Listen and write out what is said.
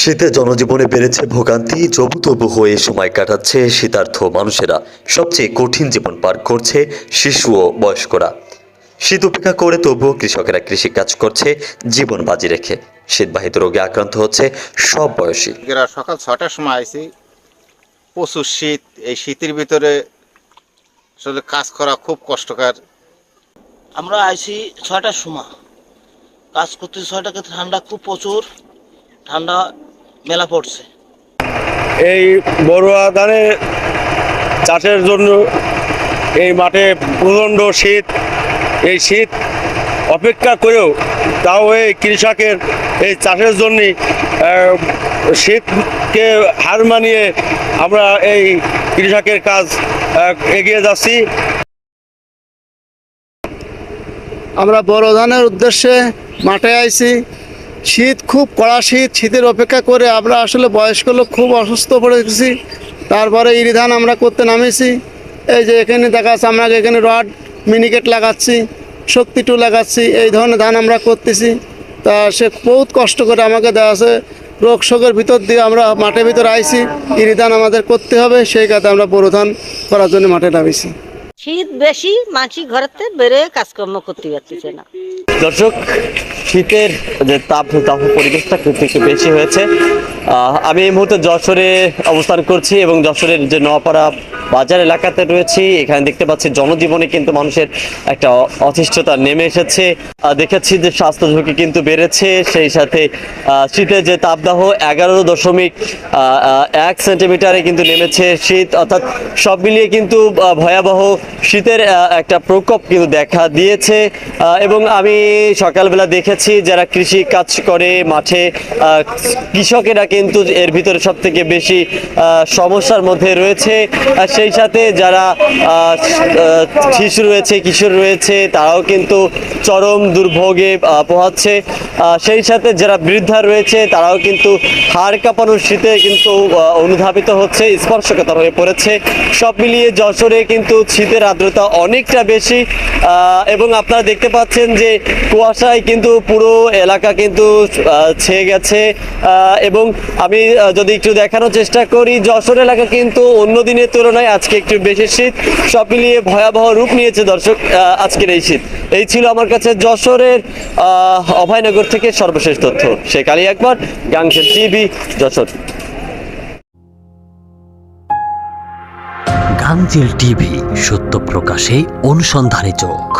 শীতে জনজীবনে বেড়েছে ভোগান্তি জবু তবু হয়ে সময় কাটাচ্ছে শীতার্থ মানুষেরা। সবচেয়ে কঠিন জীবন পার করছে শিশু ও বয়স্করা। শীত উপেক্ষা করে তবুও কৃষকেরা কৃষি কাজ করছে জীবন বাজি রেখে। শীতবাহিত রোগে আক্রান্ত হচ্ছে সব বয়সী। সকাল ছটার সময় আইছি। প্রচুর শীত এই শীতের ভিতরে আসলে কাজ করা খুব কষ্টকর। আমরা আইছি ছয়টার সময়। কাজ করতে ছয়টাকে ঠান্ডা খুব প্রচুর। ঠান্ডা মেলা পড়ছে। এই বড়ুয়া ধানে চাষের জন্য এই মাঠে প্রচণ্ড শীত। এই শীত অপেক্ষা করেও তাও এই কৃষকের এই চাষের জন্য শীতকে হার মানিয়ে আমরা এই কৃষকের কাজ এগিয়ে যাচ্ছি। আমরা বড় ধানের উদ্দেশ্যে মাঠে আইছি। শীত খুব কড়া শীত, শীতের অপেক্ষা করে আমরা আসলে বয়স্ক লোক খুব অসুস্থ পড়ে গেছি তারপরে ইরিধান আমরা করতে নামেছি এই যে এখানে দেখা যাচ্ছে আমরা এখানে রড, মিনিকেট লাগাচ্ছি, শক্তি টু লাগাচ্ছি, এই ধরনের ধান আমরা করতেছি। তা সে বহুত কষ্ট করে আমাকে দেওয়া আছে। রোগ শোকের ভিতর দিয়ে আমরা মাঠের ভিতর আইছি। ইরিধান আমাদের করতে হবে, সেই কাজে আমরা বড় ধান করার জন্য মাঠে নামিছি শীত বেশি মানসি ঘরেতে বেড়ে কাজকর্ম করতে পারতেছে না। দর্শক, শীতের যে তাপ তাপ পরিবেশটা কিন্তু বেশি হয়েছে। আমি এই মুহূর্তে যশোরে অবস্থান করছি এবং যশোরের যে নোয়াপাড়া বাজার এলাকাতে রয়েছি। এখানে দেখতে পাচ্ছি, জনজীবনে কিন্তু মানুষের একটা অতিষ্ঠতা নেমে এসেছে। দেখেছি যে স্বাস্থ্য ঝুঁকি কিন্তু বেড়েছে। সেই সাথে শীতের যে তাপদাহ এগারো দশমিক এক সেন্টিমিটারে কিন্তু নেমেছে শীত। অর্থাৎ সব মিলিয়ে কিন্তু ভয়াবহ শীতের একটা প্রকোপ কিন্তু দেখা দিয়েছে। এবং আমি সকালবেলা দেখেছি যারা কৃষি কাজ করে মাঠে কৃষকেরা কিন্তু এর ভিতরে সব থেকে বেশি সমস্যার মধ্যে রয়েছে। আর সেই সাথে যারা শিশু রয়েছে, কিশোর রয়েছে, তারাও কিন্তু চরম দুর্ভোগে পোহাচ্ছে। সেই সাথে যারা বৃদ্ধা রয়েছে, তারাও কিন্তু হাড় কাঁপানোর শীতে কিন্তু অনুধাবিত হচ্ছে, স্পর্শকাতর হয়ে পড়েছে। সব মিলিয়ে যশোরে কিন্তু শীতের আর্দ্রতা অনেকটা বেশি এবং আপনারা দেখতে পাচ্ছেন যে কুয়াশায় কিন্তু পুরো এলাকা কিন্তু ছেয়ে গেছে। এবং আমি যদি একটু দেখানোর চেষ্টা করি, যশোর এলাকা কিন্তু অন্য দিনের তুলনায় আজকে একটু বেশি শীত। সব মিলিয়ে ভয়াবহ রূপ নিয়েছে দর্শক আজকের এই শীত। এই ছিল আমার কাছে যশোরের অভয়নগর থেকে সর্বশেষ তথ্য। শেখ আলী একবার, গাংশের টিভি, যশোর। গাংজেল টিভি, সত্য প্রকাশে অনুসন্ধানে চোখ।